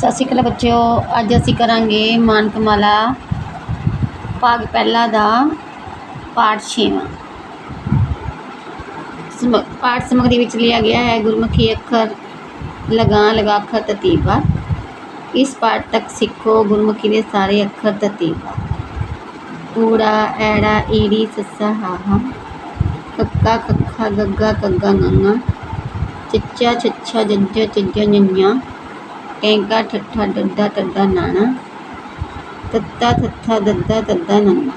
ਸਤਿ ਸ਼੍ਰੀ ਅਕਾਲ ਬੱਚਿਓ, ਅੱਜ ਅਸੀਂ ਕਰਾਂਗੇ ਮਾਨਕਮਾਲਾ ਭਾਗ ਪਹਿਲਾ ਦਾ ਪਾਠ ਛੇਵਾਂ। ਸਮ, ਪਾਠ ਸਮਗਰੀ ਵਿੱਚ ਲਿਆ ਗਿਆ ਹੈ ਗੁਰਮੁਖੀ ਅੱਖਰ ਲਗਾਂ ਲਗਾ ਅੱਖਰ ਤਤੀਬਾ। ਇਸ ਪਾਠ ਤੱਕ ਸਿੱਖੋ, ਗੁਰਮੁਖੀ ਦੇ ਸਾਰੇ ਅੱਖਰ, ਤਤੀਬਾ। ਊੜਾ, ਐੜਾ, ਈੜੀ, ਸੱਸਾ, ਹਾਹਾ ਕੱਕਾ ਕੱਖਾ ਗੱਗਾ ਕੱਗਾ ਗੰਗਾ, ਚੱਚਾ, ਛੱਛਾ, ਜੱਜਾ, ਚੱਜਾ ਨੰਨਿਆ ਕੈਂਕਾ ਠੱਠਾ ਡੱਡਾ ਟੱਡਾ ਨਾਣਾ ਤੱਤਾ ਥੱਥਾ ਦੱਦਾ ਤੱਦਾ ਨੰਨਾ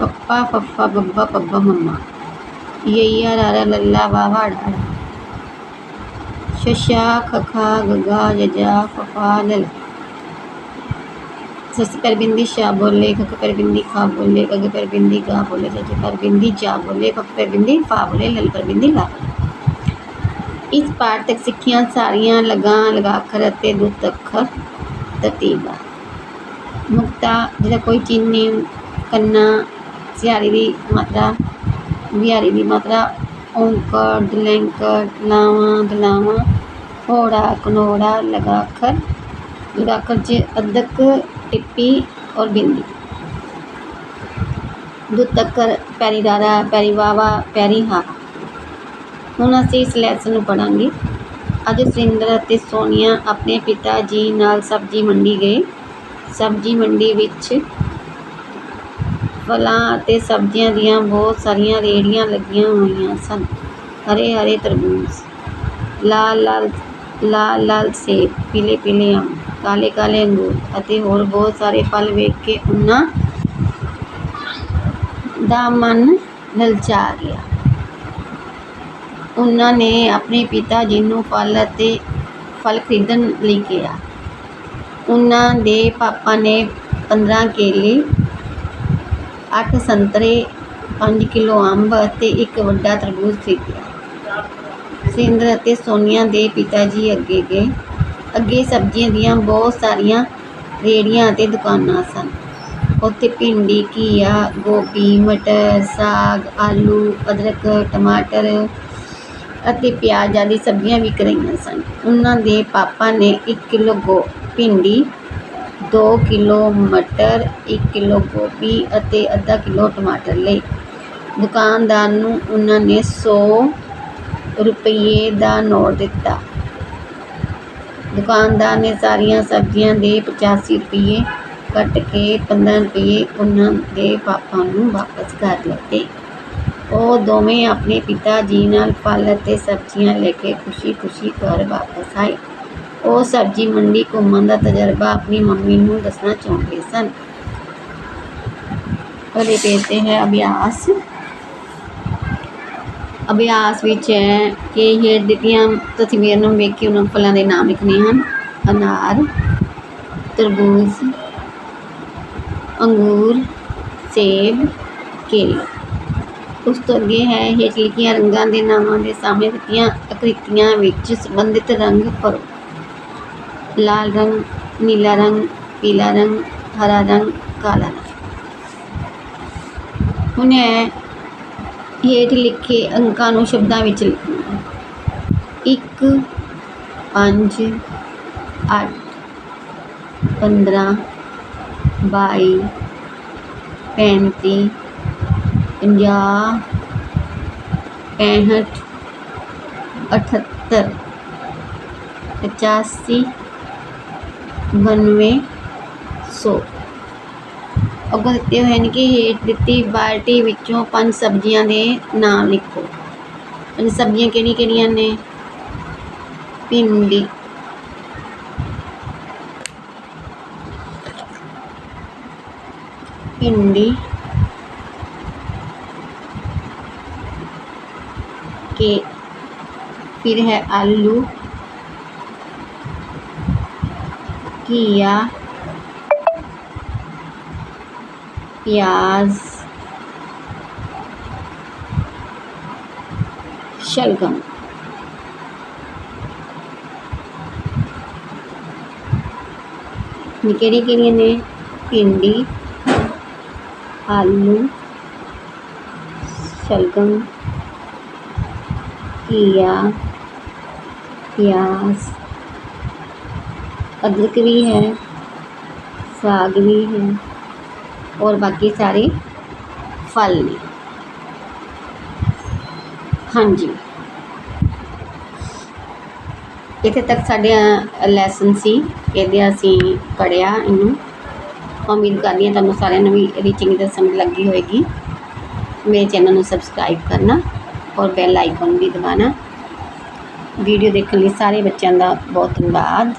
ਪੱਪਾ ਫੱਫਾ ਬੱਬਾ ਪੱਬਾ ਮੰਮਾ ਯਈਆ ਰਾਰਾ ਲੱਲਾ ਵਾਵਾ ੜਾ ਸ਼ਸ਼ਾ ਖਖਾ ਗਗਾ ਜਜਾ ਫਫਾ ਲਲ ਸਸ ਪਰ ਬਿੰਦੀ ਸ਼ਾ ਬੋਲੇ ਖਕ ਪਰ ਬਿੰਦੀ ਖਾ ਬੋਲੇ ਗਗ ਪਰ ਬਿੰਦੀ ਗਾ ਬੋਲੇ ਜਜ ਪਰ ਬਿੰਦੀ ਜਾ ਬੋਲੇ ਫਫ ਪਰ ਬਿੰਦੀ ਫਾ ਬੋਲੇ ਲਲ ਪਰ ਬਿੰਦੀ ਲਾ ਇਸ ਪਾਠ ਤੱਕ ਸਿੱਖੀਆਂ ਸਾਰੀਆਂ ਲਗਾਂ ਲਗਾ ਅੱਖਰ ਅਤੇ ਦੁੱਤ ਅੱਖਰ ਤਰਤੀਬਾ। ਮੁਕਤਾ ਜਿਹੜਾ ਕੋਈ ਚੀਨੀ ਕੰਨਾ ਸਿਆਰੀ ਦੀ ਮਾਤਰਾ, ਵਿਹਾਰੀ ਦੀ ਮਾਤਰਾ, ਓਂਕਾਰ, ਦਲੈਂਕਰ, ਲਾਵਾਂ, ਦਲਾਵਾਂ ਹੋੜਾ ਕਨੋੜਾ, ਲਗਾ ਅੱਖਰ ਚ ਅਦਕ, ਟਿੱਪੀ ਔਰ ਬਿੰਦੀ। ਦੁੱਤ ਅੱਖਰ, ਪੈਰੀ ਦਾਰਾ ਪੈਰੀ ਵਾਵਾ ਪੈਰੀ ਹਾ ਹੁਣ ਅਸੀਂ ਇਸ ਲੈਸਨ ਨੂੰ ਪੜਾਂਗੇ ਅੱਜ ਸੁਰਿੰਦਰ ਅਤੇ ਸੋਨੀਆ ਆਪਣੇ ਪਿਤਾ ਜੀ ਨਾਲ ਸਬਜ਼ੀ ਮੰਡੀ ਗਏ। ਸਬਜ਼ੀ ਮੰਡੀ ਵਿੱਚ ਫਲਾਂ ਅਤੇ ਸਬਜ਼ੀਆਂ ਦੀਆਂ ਬਹੁਤ ਸਾਰੀਆਂ ਰੇੜੀਆਂ ਲੱਗੀਆਂ ਹੋਈਆਂ ਸਨ। ਹਰੇ ਹਰੇ ਤਰਬੂਜ, ਲਾਲ ਲਾਲ ਲਾਲ ਲਾਲ ਸੇਬ ਪੀਲੇ ਪੀਲੇ ਅੰਬ ਕਾਲੇ ਕਾਲੇ ਅੰਗੂਰ ਅਤੇ ਹੋਰ ਬਹੁਤ ਸਾਰੇ ਫਲ ਵੇਖ ਕੇ ਉਹਨਾਂ ਦਾ ਮਨ ਲਲਚਾ ਗਿਆ। ਉਹਨਾਂ ਨੇ ਆਪਣੇ ਪਿਤਾ ਜੀ ਨੂੰ ਫਲ ਅਤੇ ਫਲ ਖਰੀਦਣ ਲਈ ਕਿਹਾ। ਉਹਨਾਂ ਦੇ ਪਾਪਾ ਨੇ 15 ਕੇਲੇ 8 ਸੰਤਰੇ 5 ਕਿਲੋ ਅੰਬ ਅਤੇ ਇੱਕ ਵੱਡਾ ਤਰਬੂਜ ਖਰੀਦਿਆ। ਸਿੰਦਰ ਅਤੇ ਸੋਨੀਆ ਦੇ ਪਿਤਾ ਜੀ ਅੱਗੇ ਗਏ। ਅੱਗੇ ਸਬਜ਼ੀਆਂ ਦੀਆਂ ਬਹੁਤ ਸਾਰੀਆਂ ਰੇੜੀਆਂ ਅਤੇ ਦੁਕਾਨਾਂ ਸਨ। ਉੱਥੇ ਭਿੰਡੀ, ਘੀਆ, ਗੋਭੀ, ਮਟਰ, ਸਾਗ, ਆਲੂ, ਅਦਰਕ, ਟਮਾਟਰ ਅਤੇ ਪਿਆਜ਼ ਆਦਿ ਸਬਜ਼ੀਆਂ ਵਿਕ ਰਹੀਆਂ ਸਨ। ਉਹਨਾਂ ਦੇ ਪਾਪਾ ਨੇ ਇੱਕ ਕਿਲੋ ਗੋ ਭਿੰਡੀ, ਦੋ ਕਿਲੋ ਮਟਰ, ਇੱਕ ਕਿਲੋ ਗੋਭੀ ਅਤੇ ਅੱਧਾ ਕਿਲੋ ਟਮਾਟਰ ਲਏ। ਦੁਕਾਨਦਾਰ ਨੂੰ ਉਹਨਾਂ ਨੇ 100 ਰੁਪਏ ਦਾ ਨੋਟ ਦਿੱਤਾ। ਦੁਕਾਨਦਾਰ ਨੇ ਸਾਰੀਆਂ ਸਬਜ਼ੀਆਂ ਦੇ 85 ਰੁਪਏ ਕੱਟ ਕੇ 15 ਰੁਪਏ ਉਹਨਾਂ ਦੇ ਪਾਪਾ ਨੂੰ ਵਾਪਸ ਕਰ ਦਿੱਤੇ ਉਹ ਦੋਵੇਂ ਆਪਣੇ ਪਿਤਾ ਜੀ ਨਾਲ ਫਲ ਅਤੇ ਸਬਜ਼ੀਆਂ ਲੈ ਕੇ ਖੁਸ਼ੀ-ਖੁਸ਼ੀ ਘਰ ਵਾਪਸ ਆਏ। ਉਹ ਸਬਜ਼ੀ ਮੰਡੀ ਘੁੰਮਣ ਦਾ ਤਜਰਬਾ ਆਪਣੀ ਮੰਮੀ ਨੂੰ ਦੱਸਣਾ ਚਾਹੁੰਦੇ ਸਨ। ਅਗਲੇ ਪੇਜ ਤੇ ਹੈ ਅਭਿਆਸ। ਅਭਿਆਸ ਵਿੱਚ ਹੈ ਕਿ ਹੇਠ ਦਿੱਤੀਆਂ ਤਸਵੀਰਾਂ ਨੂੰ ਵੇਖ ਕੇ ਉਹਨਾਂ ਫਲਾਂ ਦੇ ਨਾਮ ਲਿਖਣੇ ਹਨ। ਅਨਾਰ, ਤਰਬੂਜ, ਅੰਗੂਰ, ਸੇਬ, ਕੇਲਾ। ਉਸ ਤੋਂ ਅੱਗੇ ਹੈ ਹੇਠ ਲਿਖੀਆਂ ਰੰਗਾਂ ਦੇ ਨਾਮਾਂ ਦੇ ਸਾਹਮਣੇ ਦਿੱਤੀਆਂ ਆਕ੍ਰਿਤੀਆਂ ਵਿੱਚ ਸੰਬੰਧਿਤ ਰੰਗ ਭਰੋ। ਲਾਲ ਰੰਗ, ਨੀਲਾ ਰੰਗ, ਪੀਲਾ ਰੰਗ, ਹਰਾ ਰੰਗ, ਕਾਲਾ ਰੰਗ। ਹੁਣ ਹੈ ਹੇਠ ਲਿਖੇ ਅੰਕਾਂ ਨੂੰ ਸ਼ਬਦਾਂ ਵਿੱਚ ਲਿਖਣਾ ਇੱਕ, ਪੰਜ, ਅੱਠ, ਪੰਦਰਾਂ, ਬਾਈ, ਪੈਂਤੀ ਪੰਜਾਹ, ਪੈਂਹਠ, ਅਠੱਤਰ, ਪਚਾਸੀ, ਬਾਨਵੇਂ, ਸੌ। ਅੱਗੋਂ ਦਿੱਤੇ ਹੋਏ ਨੇ ਕਿ ਹੇਠ ਦਿੱਤੀ ਬਾਲਟੀ ਵਿੱਚੋਂ ਪੰਜ ਸਬਜ਼ੀਆਂ ਦੇ ਨਾਮ ਲਿਖੋ। ਪੰਜ ਸਬਜ਼ੀਆਂ ਕਿਹੜੀਆਂ ਕਿਹੜੀਆਂ ਨੇ? ਭਿੰਡੀ। ਭਿੰਡੀ। के फिर है आलू घिया प्याज शलगम। निकेरी के लिए ने भिंडी आलू शलगम घिया प्याज अदरक भी है साग भी है और बाकी सारे फल ने हाँ जी ਇੱਥੇ ਤੱਕ ਸਾਡੇ ਲੈਸਨ ਸੀ ਇਹਦੇ ਅਸੀਂ ਪੜਿਆ ਇਹਨੂੰ ਉਮੀਦ ਕਰਦੀ ਹਾਂ ਤੁਹਾਨੂੰ ਸਾਰਿਆਂ ਨੂੰ ਵੀ ਇਹਦੀ ਚੰਗੀ ਤਰ੍ਹਾਂ ਸਮਝ ਲੱਗੀ ਹੋਏਗੀ ਮੇਰੇ ਚੈਨਲ ਨੂੰ ਸਬਸਕ੍ਰਾਈਬ ਕਰਨਾ ਔਰ ਬੈਲ ਆਈਕਨ ਵੀ ਦਬਾਉਣਾ। ਵੀਡੀਓ ਦੇਖਣ ਲਈ ਸਾਰੇ ਬੱਚਿਆਂ ਦਾ ਬਹੁਤ ਧੰਨਵਾਦ।